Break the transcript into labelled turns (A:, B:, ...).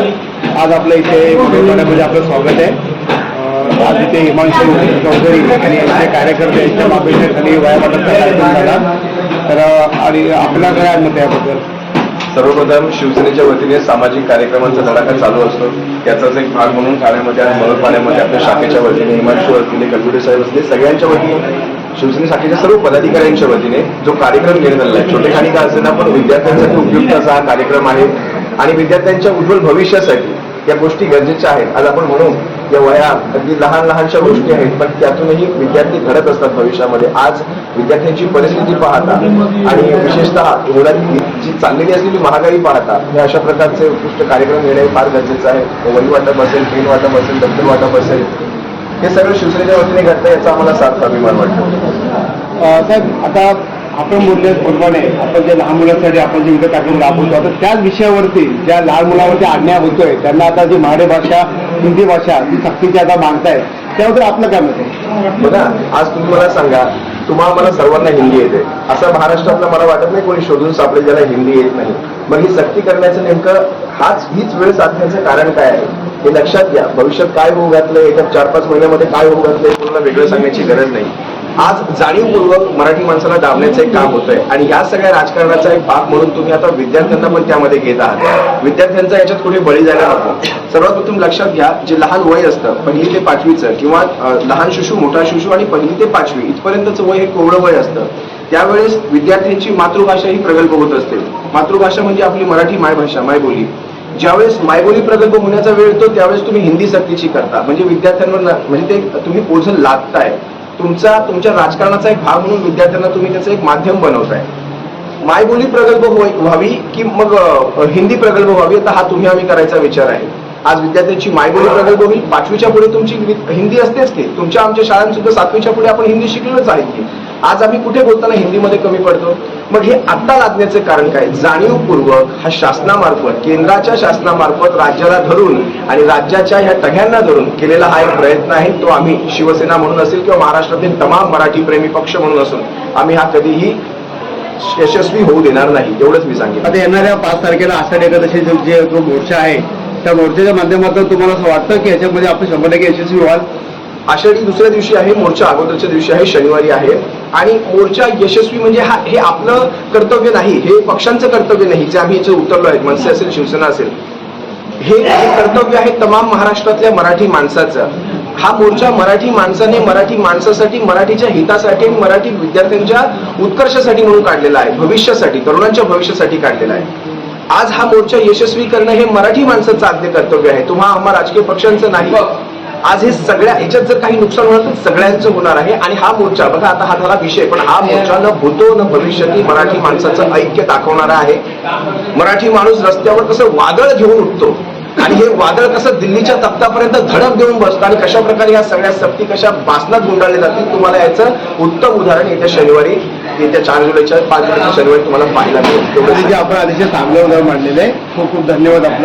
A: आज आपल्या इथे मध्ये आपलं स्वागत आहे. आज इथे हिमांशु चौधरी आणि यांचे कार्यकर्ते यांच्या मागणीखाली वयापटाचा कार्यक्रम झाला. तर आणि आपल्या काय मत याबद्दल.
B: सर्वप्रथम शिवसेनेच्या वतीने सामाजिक कार्यक्रमांचा धडाका चालू असतो. त्याचाच एक भाग म्हणून ठाण्यामध्ये आणि मळपाण्यामध्ये आपल्या शाखेच्या वतीने हिमांशू वतीने कलगुडे साहेब असले सगळ्यांच्या वतीने शिवसेने शाखेच्या सर्व पदाधिकाऱ्यांच्या वतीने जो कार्यक्रम घेण्यात आलेला आहे. छोटे खाणी का असेना पण विद्यार्थ्यांसाठी उपयुक्त असा हा कार्यक्रम आहे. आणि विद्यार्थ्यांच्या उज्ज्वल भविष्यासाठी या गोष्टी गरजेच्या आहेत. आज आपण म्हणू या वया अगदी लहान लहानशा गोष्टी आहेत पण त्यातूनही विद्यार्थी घडत असतात भविष्यामध्ये. आज विद्यार्थ्यांची परिस्थिती पाहता आणि विशेषतः जी चाललेली असलेली महागाई पाहता हे अशा प्रकारचे उत्कृष्ट कार्यक्रम घेणे फार गरजेचं आहे. वही वाटप असेल पेन वाटप असेल दप्तर वाटप असेल हे सगळं शिवसेनेच्या वतीने घडतं याचा आम्हाला साथ अभिमान वाटतो.
A: साहेब आता आपण बोलले पूर्वाने आपण ज्या लहान मुलांसाठी आपण जे विविध कार्यक्रम राबवतो आता त्याच विषयावरती ज्या लहान मुलांवरती अन्याय होतोय त्यांना आता जी मराठी भाषा हिंदी भाषा जी सक्तीची आता मागताय त्याबद्दल आपलं काय मत
B: बघा आज तुम्ही मला सांगा तुम्हाला मला सर्वांना हिंदी येते. असं महाराष्ट्रातला मला वाटत नाही कोणी शोधून सापडेल ज्याला हिंदी येत नाही. मग ही सक्ती करण्याचं नेमकं हाच हीच वेळ साधण्याचं कारण काय आहे? हे लक्षात घ्या. भविष्यात काय होऊ घातलंय? एका चार पाच महिन्यामध्ये काय होऊ घातलंय? कोणाला वेगळं सांगण्याची गरज नाही. आज जाणीवपूर्वक मराठी माणसाला दाबण्याचं एक काम होतंय. आणि या सगळ्या राजकारणाचा एक भाग म्हणून तुम्ही आता विद्यार्थ्यांना पण त्यामध्ये घेत आहात. विद्यार्थ्यांचा याच्यात कुठे बळी जायला नको. सर्वात प्रथम लक्षात घ्या जे लहान वय असतं पहिली ते पाचवीचं किंवा लहान शिशू मोठा शिशू आणि पहिली ते पाचवी इथपर्यंतचं वय हे कोवळं वय असतं. त्यावेळेस विद्यार्थ्यांची मातृभाषा ही प्रगल्भ होत असते. मातृभाषा म्हणजे आपली मराठी मायभाषा मायबोली. ज्यावेळेस मायबोली प्रकल्प होण्याचा वेळ येतो त्यावेळेस तुम्ही हिंदी सक्तीची करता. म्हणजे विद्यार्थ्यांवर म्हणजे ते तुम्ही ओझं लादताय. तुमचा तुमच्या राजकारणाचा एक भाग म्हणून विद्यार्थ्यांना तुम्ही त्याचं एक माध्यम बनवताय. मायबोली प्रगल्भ होय- व्हावी की मग हिंदी प्रगल्भ व्हावी? आता हा तुम्ही आम्ही करायचा विचार आहे. आज विद्यार्थ्यांची मायबोली प्रगल्भ होईल पाचवीच्या पुढे तुमची हिंदी असतेच की तुमच्या आमच्या शाळांसुद्धा सातवीच्या पुढे आपण हिंदी शिकलोच आहे की. आज आम्ही कुठे बोलताना हिंदीमध्ये कमी पडतो? मग हे आत्ता लादण्याचे कारण काय? जाणीवपूर्वक हा शासनामार्फत केंद्राच्या शासनामार्फत राज्याला धरून आणि राज्याच्या ह्या टघ्यांना धरून केलेला हा एक प्रयत्न आहे. तो आम्ही शिवसेना म्हणून असेल किंवा महाराष्ट्रातील तमाम मराठी प्रेमी पक्ष म्हणून असून आम्ही हा कधीही यशस्वी होऊ देणार नाही एवढंच मी सांगेन.
A: आता येणाऱ्या पाच तारखेला आषाढ एकादशी जो जे जो मोर्चा आहे त्या मोर्चाच्या माध्यमातून तुम्हाला असं वाटतं की याच्यामध्ये आपण शंभर टक्के यशस्वी व्हाल?
B: आषाढी दुसऱ्या दिवशी आहे मोर्चा अगोदरच्या दिवशी आहे शनिवारी आहे. आणि मोर्चा यशस्वी म्हणजे हा हे आपलं कर्तव्य नाही हे पक्षांचं कर्तव्य नाही जे आम्ही याचे उतरलो आहेत मनसे असेल शिवसेना असेल. हे कर्तव्य आहे तमाम महाराष्ट्रातल्या मराठी माणसाचं. हा मोर्चा मराठी माणसाने मराठी माणसासाठी मराठीच्या हितासाठी आणि मराठी विद्यार्थ्यांच्या उत्कर्षासाठी म्हणून काढलेला आहे भविष्यासाठी तरुणांच्या भविष्यासाठी काढलेला आहे. आज हा मोर्चा यशस्वी करणं हे मराठी माणसाचं आद्य कर्तव्य आहे. तुम्हा आम्हा राजकीय पक्षांचं नाही. आज हे सगळ्या ह्याच्यात जर काही नुकसान होणार तर सगळ्यांचं होणार आहे. आणि हा मोर्चा बघा आता हा झाला विषय पण हा मोर्चा न भूतो न भविष्यातील मराठी माणसाचं ऐक्य दाखवणारा आहे. मराठी माणूस रस्त्यावर कसं वादळ घेऊन उठतो आणि हे वादळ कसं दिल्लीच्या तख्तापर्यंत धडक देऊन बसतं आणि कशा प्रकारे या सगळ्या सक्ती कशा बासनात गुंडाळल्या जातील तुम्हाला याचं उत्तम उदाहरण येत्या शनिवारी येत्या चार जुलैच्या पाच जुलैच्या शनिवारी तुम्हाला पाहायला मिळेल.
A: आपण अतिशय चांगलं उदाहरण मांडलेलं आहे खूप खूप धन्यवाद आपला.